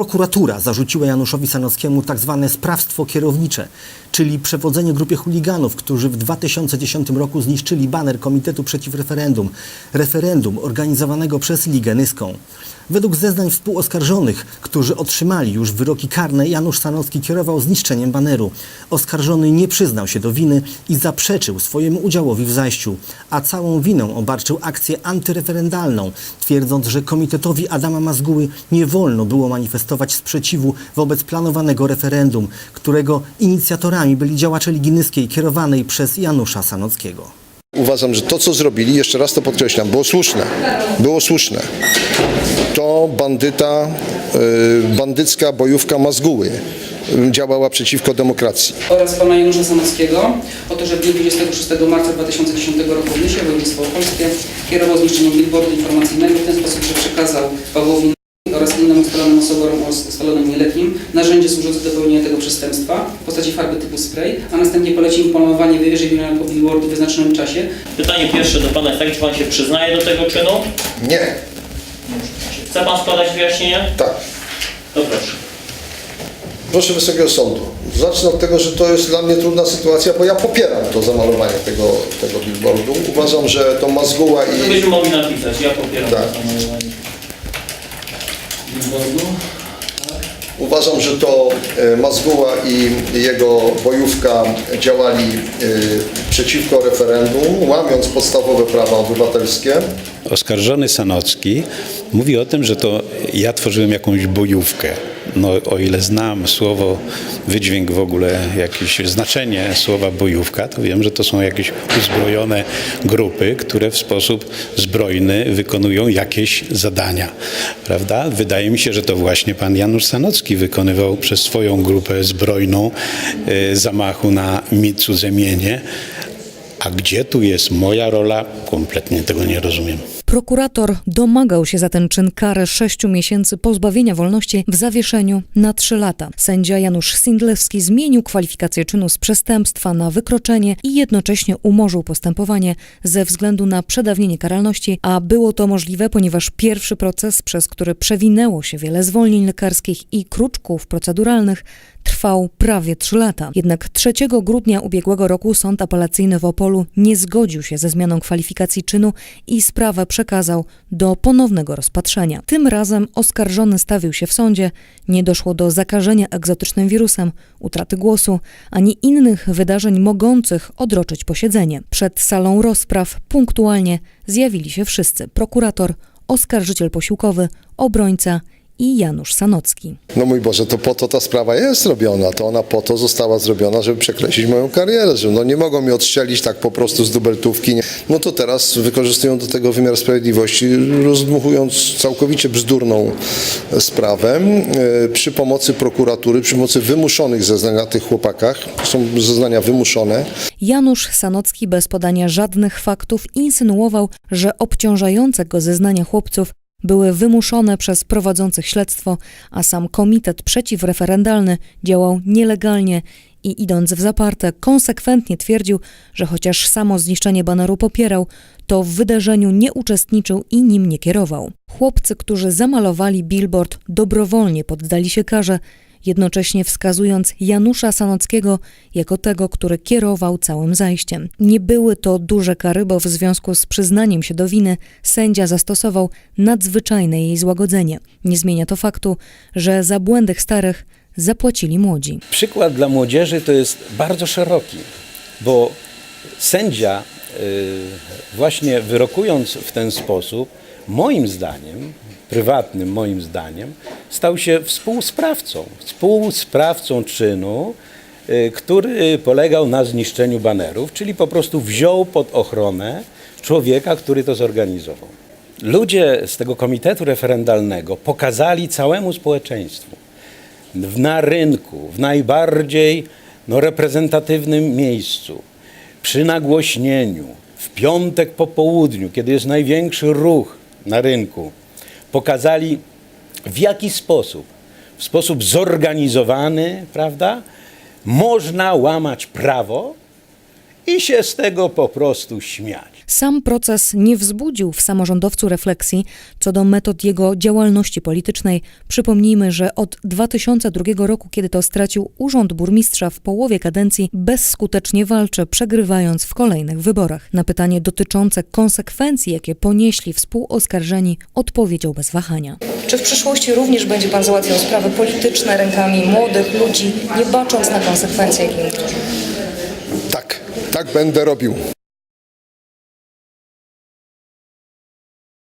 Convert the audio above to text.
Prokuratura zarzuciła Januszowi Sanockiemu tak zwane sprawstwo kierownicze, czyli przewodzenie grupie chuliganów, którzy w 2010 roku zniszczyli baner Komitetu Przeciw Referendum, referendum organizowanego przez Ligę Nyską. Według zeznań współoskarżonych, którzy otrzymali już wyroki karne, Janusz Sanocki kierował zniszczeniem baneru. Oskarżony nie przyznał się do winy i zaprzeczył swojemu udziałowi w zajściu, a całą winą obarczył akcję antyreferendalną, twierdząc, że komitetowi Adama Mazguły nie wolno było manifestować sprzeciwu wobec planowanego referendum, którego inicjatorami byli działacze Ligi Nyskiej kierowanej przez Janusza Sanockiego. Uważam, że to, co zrobili, jeszcze raz to podkreślam, było słuszne. Było słuszne. To bandyta, y, bandycka bojówka Mazguły y, działała przeciwko demokracji. oraz pana Janusza Sanockiego o to, że w dniu 26 marca 2010 roku w Nysie, województwo opolskie, kierował zniszczeniem billboardu informacyjnego w ten sposób, że przekazał Pawłowi oraz innym ustalonym osobom ustalonym nieletnim narzędzie służące do pełnienia tego przestępstwa w postaci farby typu spray, a następnie polecił im polowanie wywyżej wymienionego billboardu w wyznaczonym czasie. Pytanie pierwsze do Pana jest takie, czy Pan się przyznaje do tego czynu? Nie, Czy chce Pan składać wyjaśnienia? tak. To proszę. Proszę Wysokiego Sądu. Zacznę od tego, że to jest dla mnie trudna sytuacja, bo ja popieram to zamalowanie tego, tego billboardu. Uważam, że to Mazguła To i... byśmy mogli napisać, ja popieram Tak. to samolowanie. Uważam, że to e, Mazguła i jego bojówka działali e, przeciwko referendum, łamiąc podstawowe prawa obywatelskie. Oskarżony Sanocki mówi o tym, że to ja tworzyłem jakąś bojówkę. No, o ile znam słowo, wydźwięk w ogóle, jakieś znaczenie słowa bojówka, to wiem, że to są jakieś uzbrojone grupy, które w sposób zbrojny wykonują jakieś zadania. Prawda? Wydaje mi się, że to właśnie pan Janusz Sanocki wykonywał przez swoją grupę zbrojną y, zamachu na mi cudze mienie. A gdzie tu jest moja rola? Kompletnie tego nie rozumiem. Prokurator domagał się za ten czyn kary sześciu miesięcy pozbawienia wolności w zawieszeniu na trzy lata. Sędzia Janusz Sindlewski zmienił kwalifikację czynu z przestępstwa na wykroczenie i jednocześnie umorzył postępowanie ze względu na przedawnienie karalności, a było to możliwe, ponieważ pierwszy proces, przez który przewinęło się wiele zwolnień lekarskich i kruczków proceduralnych, trwał prawie trzy lata. Jednak 3 grudnia ubiegłego roku Sąd Apelacyjny w Opolu nie zgodził się ze zmianą kwalifikacji czynu i sprawę przekazał do ponownego rozpatrzenia. Tym razem oskarżony stawił się w sądzie, nie doszło do zakażenia egzotycznym wirusem, utraty głosu, ani innych wydarzeń mogących odroczyć posiedzenie. Przed salą rozpraw punktualnie zjawili się wszyscy: prokurator, oskarżyciel posiłkowy, obrońca i Janusz Sanocki. No mój Boże, to po to ta sprawa jest zrobiona, to ona po to została zrobiona, żeby przekreślić moją karierę, że no nie mogą mnie odstrzelić tak po prostu z dubeltówki. No to teraz wykorzystują do tego wymiar sprawiedliwości, rozdmuchując całkowicie bzdurną sprawę e, przy pomocy prokuratury, przy pomocy wymuszonych zeznań na tych chłopakach. Są zeznania wymuszone. Janusz Sanocki bez podania żadnych faktów insynuował, że obciążające go zeznania chłopców były wymuszone przez prowadzących śledztwo, a sam komitet przeciwreferendalny działał nielegalnie i idąc w zaparte, konsekwentnie twierdził, że chociaż samo zniszczenie baneru popierał, to w wydarzeniu nie uczestniczył i nim nie kierował. Chłopcy, którzy zamalowali billboard, dobrowolnie poddali się karze, jednocześnie wskazując Janusza Sanockiego jako tego, który kierował całym zajściem. Nie były to duże kary, bo w związku z przyznaniem się do winy sędzia zastosował nadzwyczajne jej złagodzenie. Nie zmienia to faktu, że za błędy starych zapłacili młodzi. Przykład dla młodzieży to jest bardzo szeroki, bo sędzia y, właśnie wyrokując w ten sposób, moim zdaniem, prywatnym moim zdaniem, stał się współsprawcą, współsprawcą czynu, y, który polegał na zniszczeniu banerów, czyli po prostu wziął pod ochronę człowieka, który to zorganizował. Ludzie z tego komitetu referendalnego pokazali całemu społeczeństwu, na rynku, w najbardziej no, reprezentatywnym miejscu, przy nagłośnieniu, w piątek po południu, kiedy jest największy ruch na rynku, pokazali w jaki sposób, w sposób zorganizowany, prawda, można łamać prawo i się z tego po prostu śmiać. Sam proces nie wzbudził w samorządowcu refleksji co do metod jego działalności politycznej. Przypomnijmy, że od 2002 roku, kiedy to stracił urząd burmistrza w połowie kadencji, bezskutecznie walczy, przegrywając w kolejnych wyborach. Na pytanie dotyczące konsekwencji, jakie ponieśli współoskarżeni, odpowiedział bez wahania. Czy w przyszłości również będzie Pan załatwiał sprawy polityczne rękami młodych ludzi, nie bacząc na konsekwencje, jakie im grożą? Tak, tak będę robił.